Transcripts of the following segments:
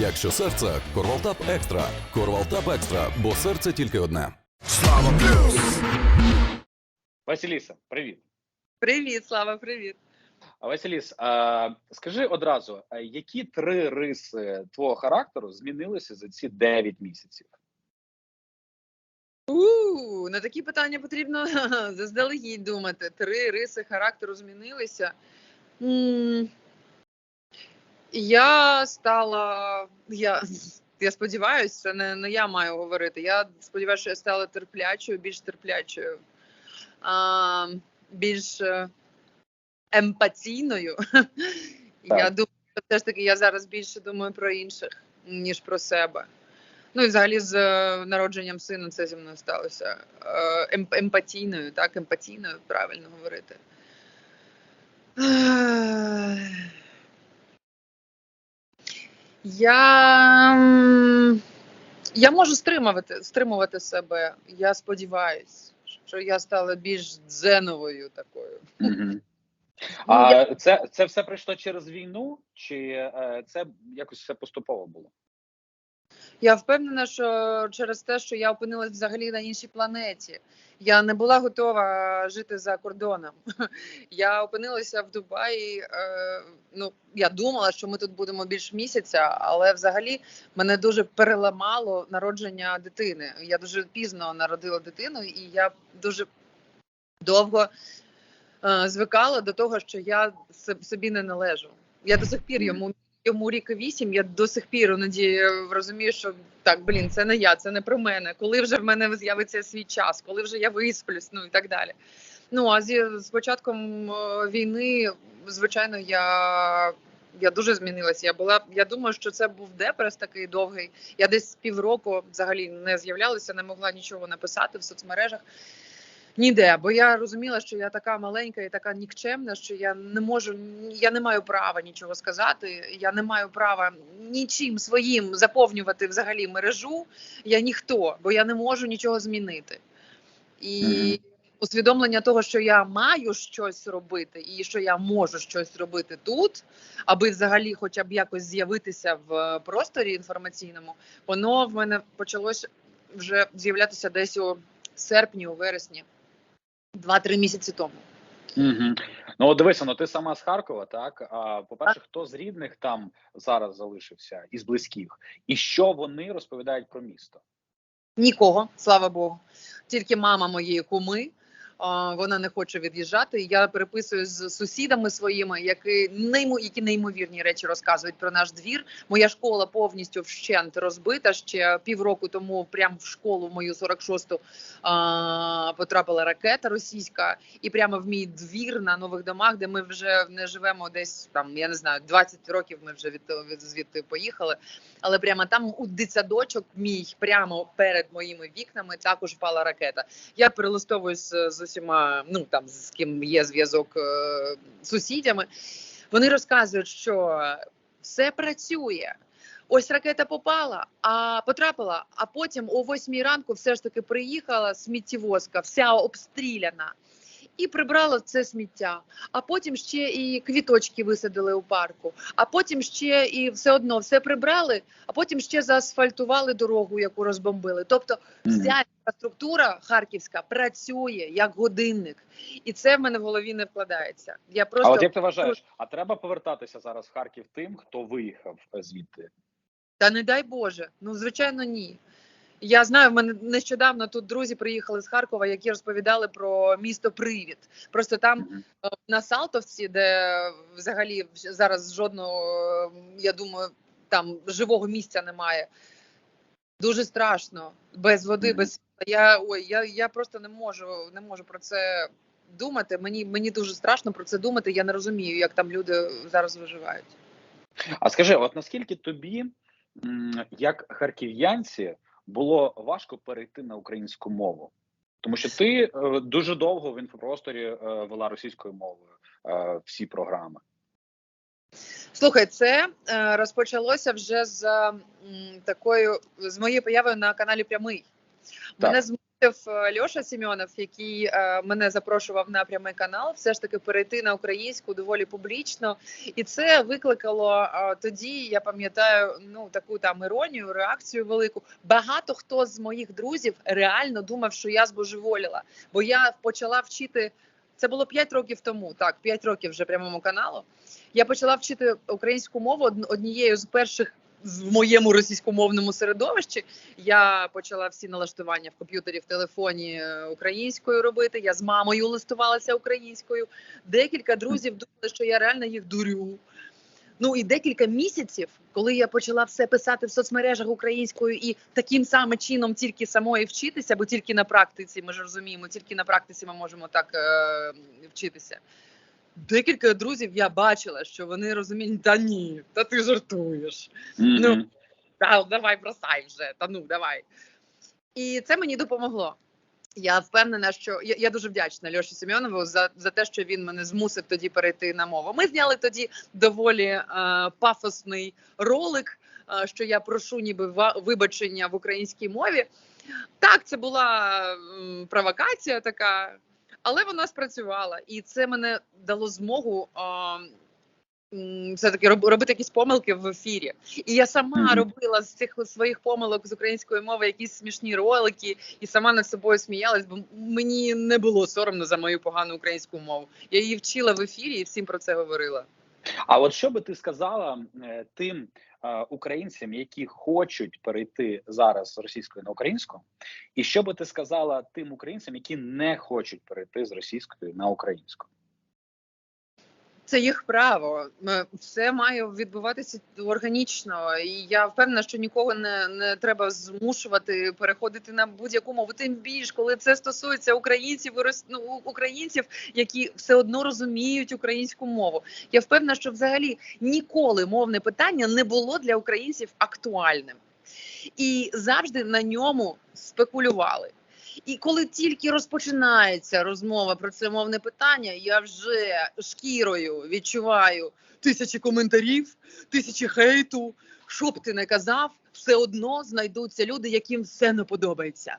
Якщо серце, Корвалтап Екстра. Корвалтап Екстра, бо серце тільки одне. Василіса, привіт. Привіт, Слава, привіт. Василіс, а, скажи одразу, які три риси твого характеру змінилися за ці 9 місяців? У на такі питання потрібно заздалегідь думати. Три риси характеру змінилися. М, Я стала. Я, я сподіваюся, це не, не я маю говорити. Я сподіваюся, що я стала терплячою, більш терплячою, а, більш е, емпатійною. Я думаю, що все ж таки я зараз більше думаю про інших, ніж про себе. Ну і взагалі з е, народженням сина це зі мною сталося. Е, Ем, емпатійною, так, емпатійною, правильно говорити. Я, я можу стримувати, стримувати себе. Я сподіваюся, що я стала більш дзеновою такою. Ну, А це, це все прийшло через війну, чи е, це якось все поступово було? Я впевнена, що через те, що я опинилась взагалі на іншій планеті, я не була готова жити за кордоном. Я опинилася в Дубаї. Е, ну я думала, що ми тут будемо більш місяця, але взагалі мене дуже переламало народження дитини. Я дуже пізно народила дитину, і я дуже довго е, звикала до того, що я собі не належу. Я до сих пір йому йому рік вісім. Я до сих пір іноді розумію, що так, блін, це не я, це не про мене. Коли вже в мене з'явиться свій час, коли вже я висплюсь, ну і так далі. Ну а зі з початком е, війни, звичайно, я. Я дуже змінилася. Я була. Я думаю, що це був депрес такий довгий. Я десь півроку взагалі не з'являлася, не могла нічого написати в соцмережах. Ніде, бо я розуміла, що я така маленька і така нікчемна, що я не можу, я не маю права нічого сказати. Я не маю права нічим своїм заповнювати взагалі мережу. Я ніхто, бо я не можу нічого змінити. І Мгм. усвідомлення того, що я маю щось робити, і що я можу щось робити тут, аби взагалі, хоча б якось з'явитися в просторі інформаційному, воно в мене почалось вже з'являтися десь у серпні, у вересні. Два-три місяці тому. Угу. Ну, от дивися, ну ти сама з Харкова, так? А по-перше, хто з рідних там зараз залишився із близьких, і що вони розповідають про місто? Нікого, слава Богу. Тільки мама моєї куми. Вона не хоче від'їжджати. Я переписую з сусідами своїми, які неймо, які неймовірні речі розказують про наш двір. Моя школа повністю вщент розбита. Ще півроку тому, прямо в школу мою 46-ту а, потрапила ракета російська, і прямо в мій двір на нових домах, де ми вже не живемо десь там, я не знаю, 20 років. Ми вже від, від звідти поїхали. Але прямо там у дитсадочок мій прямо перед моїми вікнами також впала ракета. Я перелистовую з усіма, ну там з ким є зв'язок е, сусідями. Вони розказують, що все працює. Ось ракета попала, а потрапила. А потім о восьмій ранку все ж таки приїхала сміттєвозка, вся обстріляна. І прибрала це сміття. А потім ще і квіточки висадили у парку. А потім ще і все одно все прибрали, а потім ще заасфальтували дорогу, яку розбомбили. Тобто, вся інфраструктура харківська працює як годинник, і це в мене в голові не вкладається. Я просто А от як ти вважаєш, а треба повертатися зараз в Харків тим, хто виїхав е, звідти? Та не дай Боже, ну звичайно, ні. Я знаю, в мене нещодавно тут друзі приїхали з Харкова, які розповідали про місто Привід. Просто там е, на Салтовці, де взагалі зараз жодного, я думаю, там живого місця немає. Дуже страшно, без води, без. Я ой, я, я просто не можу, не можу про це думати. Мені мені дуже страшно про це думати. Я не розумію, як там люди зараз виживають. А скажи, от наскільки тобі, як харків'янці, було важко перейти на українську мову? Тому що ти е, дуже довго в інфопросторі е, вела російською мовою е, всі програми. Слухай, це розпочалося вже з такою з моєю появою на каналі Прямий. Так. Мене змусили е, Льоша Сімьонов, який е, мене запрошував на прямий канал, все ж таки перейти на українську доволі публічно, і це викликало е, тоді. Я пам'ятаю, ну таку там іронію, реакцію велику. Багато хто з моїх друзів реально думав, що я збожеволіла, бо я почала вчити. Це було 5 років тому, так 5 років вже прямому каналу. Я почала вчити українську мову од- однією з перших в моєму російськомовному середовищі. Я почала всі налаштування в комп'ютері, в телефоні е, українською робити. Я з мамою листувалася українською. Декілька друзів думали, що я реально їх дурю. Ну і декілька місяців, коли я почала все писати в соцмережах українською і таким самим чином тільки самої вчитися, бо тільки на практиці ми ж розуміємо, тільки на практиці ми можемо так е, вчитися. Декілька друзів я бачила, що вони розуміють, та ні, та ти жартуєш. Ну, Та давай бросай вже, та ну давай. І це мені допомогло. Я впевнена, що я, я дуже вдячна Льоші Семенову за, за те, що він мене змусив тоді перейти на мову. Ми зняли тоді доволі е, пафосний ролик, е, що я прошу ніби ва- вибачення в українській мові. Так, це була м, провокація така, але вона спрацювала, і це мене дало змогу. е, все-таки роб- робити якісь помилки в ефірі. І я сама Мгм. робила з цих своїх помилок з української мови якісь смішні ролики, і сама над собою сміялась, бо мені не було соромно за мою погану українську мову. Я її вчила в ефірі і всім про це говорила. А от що би ти сказала е, тим е, українцям, які хочуть перейти зараз з російської на українську, і що би ти сказала тим українцям, які не хочуть перейти з російської на українську? Це їх право. Все має відбуватися органічно. І я впевнена, що нікого не, не треба змушувати переходити на будь-яку мову. Тим більш, коли це стосується українців ну, українців, які все одно розуміють українську мову. Я впевнена, що взагалі ніколи мовне питання не було для українців актуальним. І завжди на ньому спекулювали. І коли тільки розпочинається розмова про це мовне питання, я вже шкірою відчуваю тисячі коментарів, тисячі хейту. Що б ти не казав, все одно знайдуться люди, яким все не подобається.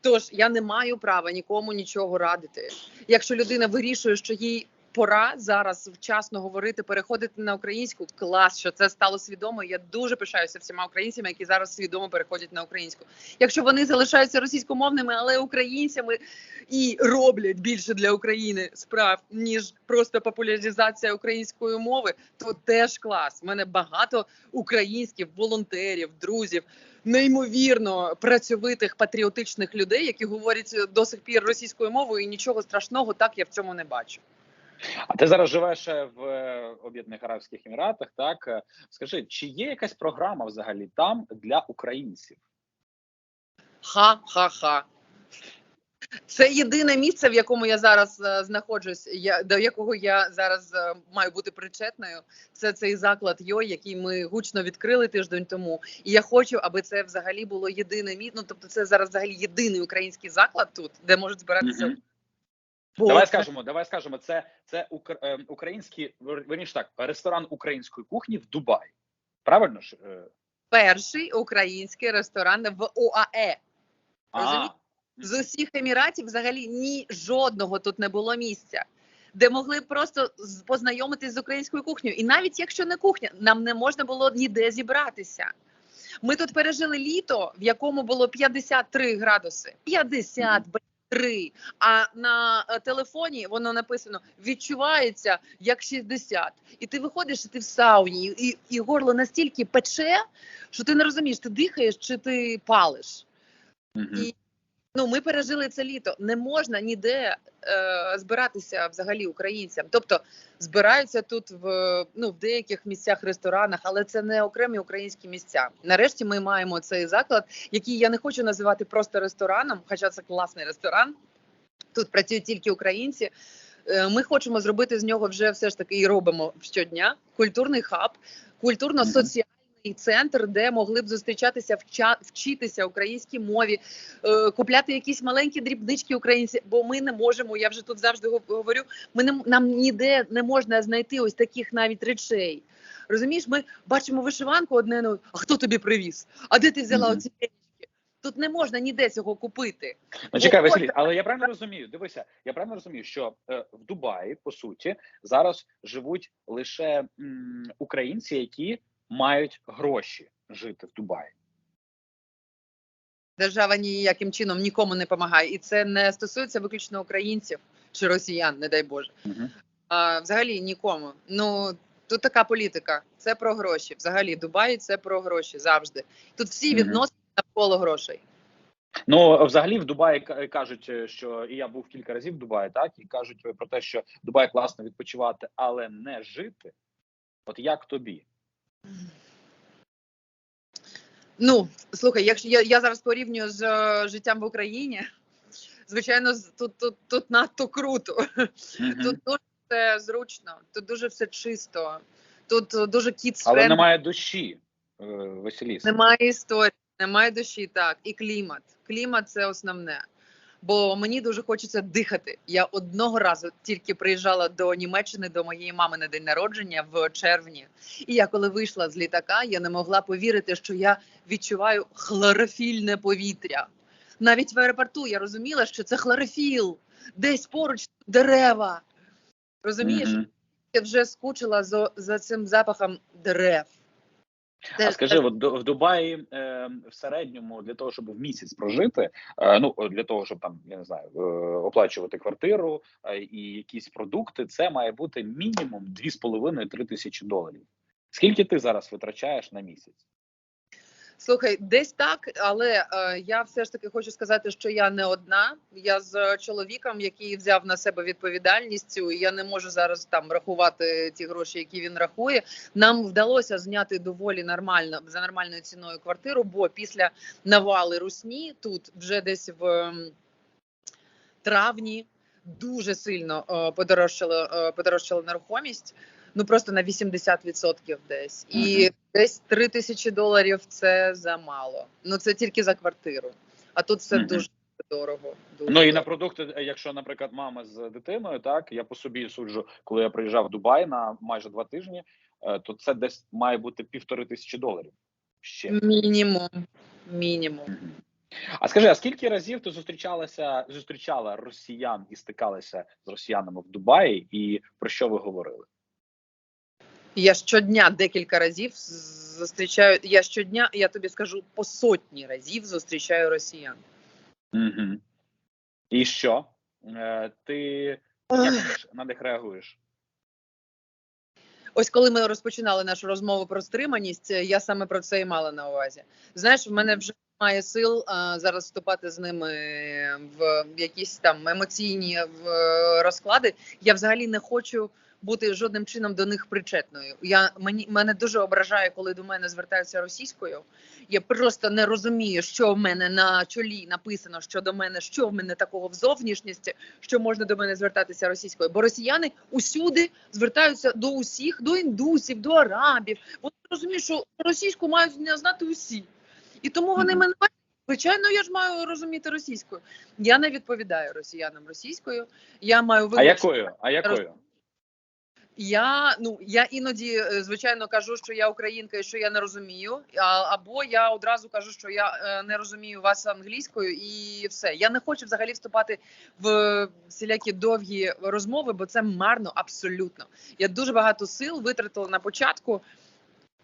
Тож я не маю права нікому нічого радити. Якщо людина вирішує, що їй пора зараз вчасно говорити, переходити на українську, клас, що це стало свідомо. Я дуже пишаюся всіма українцями, які зараз свідомо переходять на українську. Якщо вони залишаються російськомовними, але українцями і роблять більше для України справ ніж просто популяризація української мови, то теж клас. У мене багато українських волонтерів, друзів. Неймовірно працьовитих патріотичних людей, які говорять до сих пір російською мовою, і нічого страшного так я в цьому не бачу. А ти зараз живеш е, в е, Об'єднаних Арабських Еміратах. Так Е, скажи, чи є якась програма взагалі там для українців? Ха-ха-ха. Це єдине місце, в якому я зараз знаходжусь, я, до якого я зараз маю бути причетною. Це цей заклад Йой, який ми гучно відкрили тиждень тому. І я хочу, аби це взагалі було єдине місце. Ну, тобто, це зараз взагалі єдиний український заклад тут, де можуть збиратися. Мгм. Бо Давай це- скажемо, давай скажемо, це це укр, е, український верніше так, ресторан української кухні в Дубаї. Правильно ж? Е, перший український ресторан в ОАЕ. Розумієте? з усіх еміратів взагалі ні жодного тут не було місця, де могли просто познайомитись з українською кухнею. І навіть якщо не кухня, нам не можна було ніде зібратися. Ми тут пережили літо, в якому було 53 градуси. 53. А на е, телефоні воно написано відчувається як 60. І ти виходиш, і ти в сауні, і, і горло настільки пече, що ти не розумієш, ти дихаєш чи ти палиш. Мгм. І- Ну, ми пережили це літо. Не можна ніде е, збиратися взагалі українцям. Тобто збираються тут в ну в деяких місцях, ресторанах, але це не окремі українські місця. Нарешті ми маємо цей заклад, який я не хочу називати просто рестораном, хоча це класний ресторан. Тут працюють тільки українці. Е, Ми хочемо зробити з нього вже все ж таки і робимо щодня. Культурний хаб, культурно-соціальний центр, де могли б зустрічатися, вча, вчитися українській мові, е, купляти якісь маленькі дрібнички українці. Бо ми не можемо. Я вже тут завжди говорю. Ми не нам ніде не можна знайти ось таких навіть речей. Розумієш, ми бачимо вишиванку одне, ну а хто тобі привіз? А де ти взяла Мгм. оці речі? Тут не можна ніде цього купити. Ну чекай, Василій, але я правильно розумію. Дивися, я правильно розумію, що е, в Дубаї по суті зараз живуть лише м, українці, які мають гроші жити в Дубаї. Держава ніяким чином нікому не допомагає, і це не стосується виключно українців чи росіян, не дай Боже. Угу. А, взагалі нікому. Ну тут така політика. Це про гроші. Взагалі, Дубай це про гроші завжди. Тут всі Мгм. відносини навколо грошей. Ну взагалі в Дубаї кажуть, е, що і я був кілька разів в Дубаї, так і кажуть про те, що Дубай класно відпочивати, але не жити. От як тобі? Ну слухай, якщо я, я зараз порівнюю з е, життям в Україні, звичайно, тут, тут, тут надто круто. Мгм. Тут дуже все зручно, тут дуже все чисто, тут е, дуже кіт Але немає душі, е, Василіс. Немає історії, немає душі, так, і клімат. Клімат це основне. Бо мені дуже хочеться дихати. Я одного разу тільки приїжджала до Німеччини до моєї мами на день народження в червні. І я коли вийшла з літака, я не могла повірити, що я відчуваю хлорофільне повітря. Навіть в аеропорту я розуміла, що це хлорофіл, десь поруч дерева. Розумієш, Мгм. я вже скучила за, за цим запахом дерев. А Це- скажи, от в Дубаї е, в середньому для того, щоб в місяць прожити, е, ну для того, щоб там я не знаю, е, оплачувати квартиру е, і якісь продукти, це має бути мінімум 2,5-3 тисячі доларів. Скільки ти зараз витрачаєш на місяць? Слухай, десь так, але е, я все ж таки хочу сказати, що я не одна. Я з чоловіком, який взяв на себе відповідальність, і я не можу зараз там рахувати ті гроші, які він рахує. Нам вдалося зняти доволі нормально за нормальною ціною квартиру, бо після навали русні тут вже десь в ем, травні дуже сильно е, подорожчала, е, подорожчала нерухомість. Ну просто на 80% десь. І десь 3 тисячі доларів це замало. Ну це тільки за квартиру. А тут все Мгм. дуже дорого. Дуже Ну і на продукти, якщо, наприклад, мама з дитиною, так я по собі суджу, коли я приїжджав в Дубай на майже два тижні, е, то це десь має бути півтори тисячі доларів. Ще. мінімум. Мінімум. А скажи, а скільки разів ти зустрічалася, зустрічала росіян і стикалася з росіянами в Дубаї, і про що ви говорили? Я щодня декілька разів зустрічаю. Я щодня, я тобі скажу, по сотні разів зустрічаю росіян. Угу. І що? Е, ти як на них- реагуєш? Ось коли ми розпочинали нашу розмову про стриманість, е, я саме про це і мала на увазі. Знаєш, в мене вже немає сил а, зараз вступати з ними в якісь там емоційні в, е, розклади. Я взагалі не хочу бути жодним чином до них причетною. Я мені мене дуже ображає, коли до мене звертаються російською. Я просто не розумію, що в мене на чолі написано щодо мене, що в мене такого в зовнішності, що можна до мене звертатися російською. Бо росіяни усюди звертаються до усіх, до індусів, до арабів. Вони розуміють, що російську мають не знати усі. І тому вони мене. Звичайно, я ж маю розуміти російською. Я не відповідаю росіянам російською. Я маю А якою? А якою? Я ну я іноді е, звичайно кажу, що я українка і що я не розумію. Або я одразу кажу, що я е, не розумію вас англійською, і все. Я не хочу взагалі вступати в всілякі довгі розмови, бо це марно абсолютно. Я дуже багато сил витратила на початку.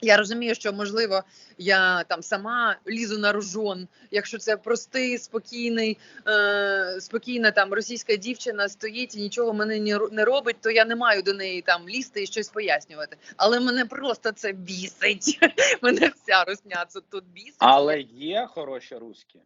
Я розумію, що можливо я там сама лізу на рожон, якщо це простий, спокійний, е, спокійна там російська дівчина стоїть і нічого мене не, ро- не робить, то я не маю до неї там лізти і щось пояснювати. Але мене просто це бісить. Мене вся русня це тут бісить. Але є хороші русські.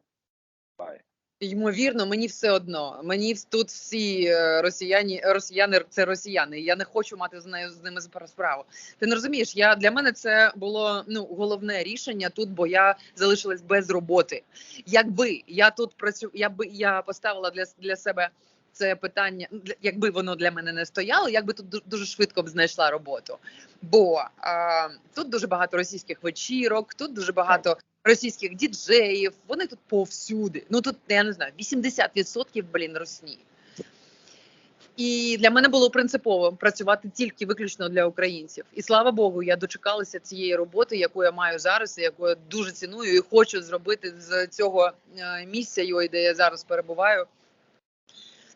Дубаї? Ймовірно, мені все одно. Мені тут всі е, росіяни, росіяни це росіяни. і Я не хочу мати з нею з ними спра- справу. Ти не розумієш? Я для мене це було ну головне рішення тут, бо я залишилась без роботи. Якби я тут працю, якби я поставила для, для себе. Це питання, ну, якби воно для мене не стояло, я би тут дуже швидко б знайшла роботу. Бо а, тут дуже багато російських вечірок, тут дуже багато російських діджеїв. Вони тут повсюди. Ну тут я не знаю, 80% блін росні. І для мене було принципово працювати тільки виключно для українців. І слава Богу, я дочекалася цієї роботи, яку я маю зараз, і яку я дуже ціную і хочу зробити з цього е, місця, де я зараз перебуваю.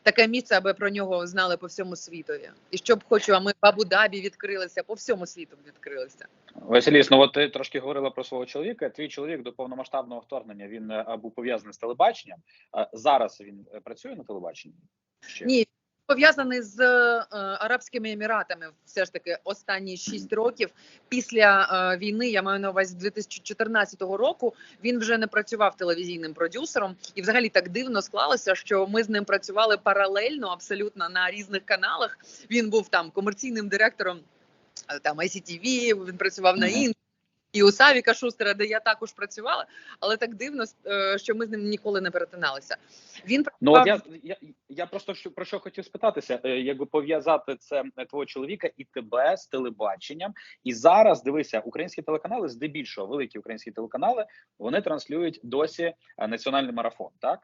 Таке місце, аби про нього знали по всьому світові. І щоб хочу, а ми в Абу-Дабі відкрилися, по всьому світу відкрилися. Василіс, ну от ти трошки говорила про свого чоловіка. Твій чоловік до повномасштабного вторгнення він е, був пов'язаний з телебаченням. А зараз він е, працює на телебаченні? Ще? Ні, пов'язаний з е, Арабськими Еміратами, все ж таки, останні 6 років після е, війни, я маю на увазі з 2014 року. Він вже не працював телевізійним продюсером, і взагалі так дивно склалося, що ми з ним працювали паралельно, абсолютно на різних каналах. Він був там комерційним директором е, там ICTV, він працював на Мгм. І у Савіка Шустера, де я також працювала, але так дивно, е, що ми з ним ніколи не перетиналися. Він Ну я, я, я просто про що хотів спитатися, е, якби пов'язати це е, твого чоловіка і тебе з телебаченням. І зараз дивися, українські телеканали, здебільшого великі українські телеканали, вони транслюють досі національний марафон, так?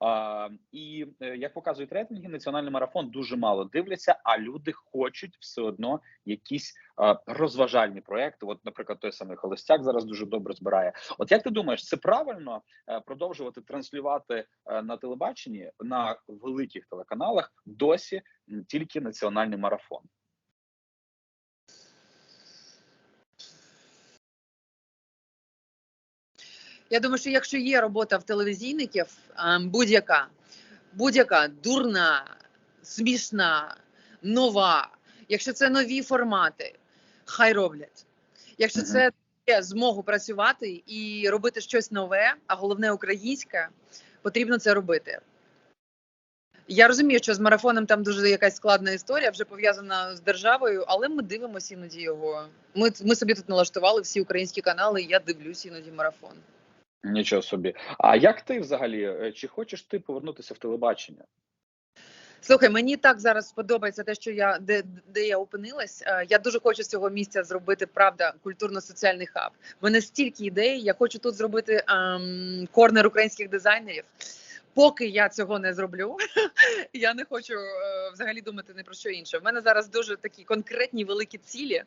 А, і е, як показують рейтинги, національний марафон дуже мало дивляться, а люди хочуть все одно якісь е, розважальні проекти. От, наприклад, той самий Холостяк зараз дуже добре збирає. От як ти думаєш, це правильно е, продовжувати транслювати е, на телебаченні на великих телеканалах досі тільки національний марафон? Я думаю, що якщо є робота в телевізійників, ем, будь-яка, будь-яка дурна, смішна, нова, якщо це нові формати, хай роблять. Якщо це дає змогу працювати і робити щось нове, а головне українське, потрібно це робити. Я розумію, що з марафоном там дуже якась складна історія, вже пов'язана з державою, але ми дивимося іноді його. Ми, ми собі тут налаштували всі українські канали, і я дивлюсь іноді марафон. Нічого собі. А як ти взагалі? е, Чи хочеш ти повернутися в телебачення? Слухай, мені так зараз подобається те, що я де, де я опинилась. Е, Я дуже хочу з цього місця зробити правда культурно-соціальний хаб. В мене стільки ідей. Я хочу тут зробити ем, корнер українських дизайнерів. Поки я цього не зроблю, я не хочу е, взагалі думати ні про що інше. В мене зараз дуже такі конкретні великі цілі,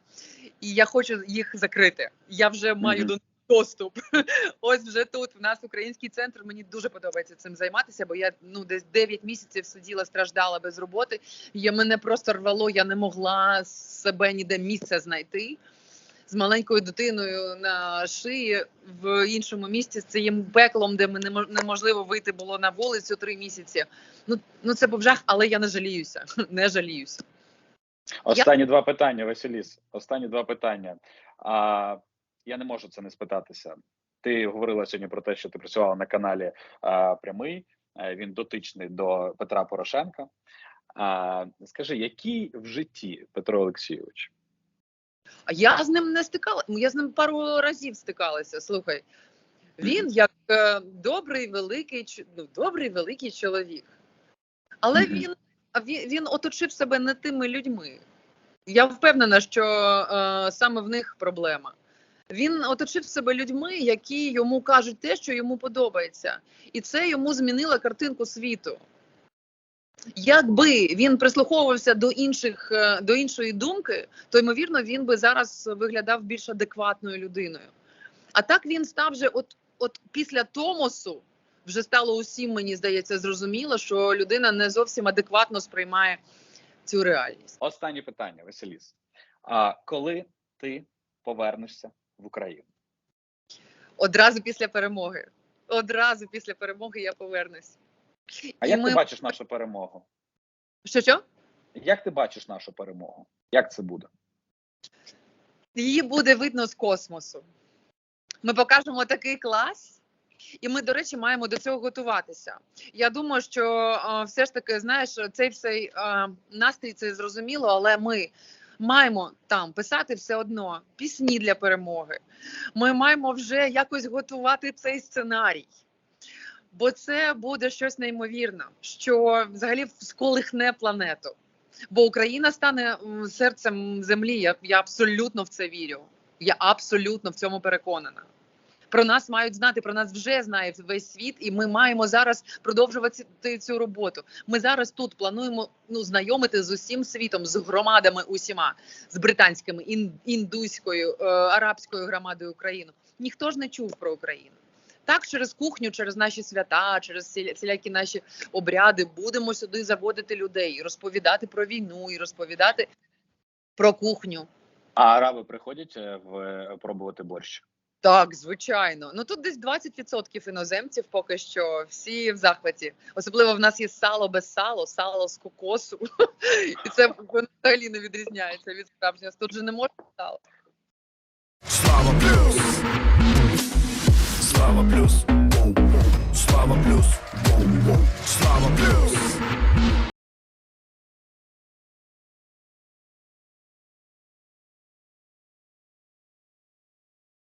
і я хочу їх закрити. Я вже маю Мгм. до них доступ. Ось вже тут в нас український центр. Мені дуже подобається цим займатися, бо я ну десь 9 місяців сиділа, страждала без роботи. Я мене просто рвало, я не могла себе ніде місце знайти. З маленькою дитиною на шиї в іншому місці з цим пеклом, де мене неможливо вийти було на вулицю три місяці. Ну ну це був жах, але я не жаліюся. Не жаліюся. Останні два питання, Василіс. Останні два питання. А, я не можу це не спитатися. Ти говорила сьогодні про те, що ти працювала на каналі а, Прямий. Він дотичний до Петра Порошенка. А, скажи, який в житті Петро Олексійович? А я з ним не стикала. Я з ним пару разів стикалася. Слухай, він як е, добрий великий ну, добрий великий чоловік. Але Мгм. він, він він оточив себе не тими людьми. Я впевнена, що е, саме в них проблема. Він оточив себе людьми, які йому кажуть те, що йому подобається, і це йому змінило картинку світу. Якби він прислуховувався до інших е, до іншої думки, то ймовірно він би зараз виглядав більш адекватною людиною. А так він став вже, от, от після Томосу, вже стало усім, мені здається, зрозуміло, що людина не зовсім адекватно сприймає цю реальність. Останнє питання, Василіс. А коли ти повернешся в Україну? Одразу після перемоги. Одразу після перемоги я повернусь. А І як ми- ти бачиш нашу перемогу? Що що? Як ти бачиш нашу перемогу? Як це буде? Її буде видно з космосу. Ми покажемо такий клас, і ми, до речі, маємо до цього готуватися. Я думаю, що все ж таки, знаєш, цей всей настрій це зрозуміло, але ми маємо там писати все одно пісні для перемоги. Ми маємо вже якось готувати цей сценарій. Бо це буде щось неймовірне, що взагалі сколихне планету. Бо Україна стане серцем землі. Я, я абсолютно в це вірю. Я абсолютно в цьому переконана. Про нас мають знати, про нас вже знає весь світ, і ми маємо зараз продовжувати цю роботу. Ми зараз тут плануємо ну знайомити з усім світом, з громадами усіма, з британськими, ін, індуською, е, арабською громадою України. Ніхто ж не чув про Україну. Так, через кухню, через наші свята, через всі- всілякі наші обряди будемо сюди заводити людей, розповідати про війну, і розповідати про кухню. А араби приходять е, в е, пробувати борщ. Так, звичайно. Ну тут десь 20% іноземців поки що всі в захваті. Особливо в нас є сало без сало, сало з кокосу, і це взагалі не відрізняється від справжнього. Тут же не можна сало. Слава плюс, слава плюс, слава плюс, слава плюс.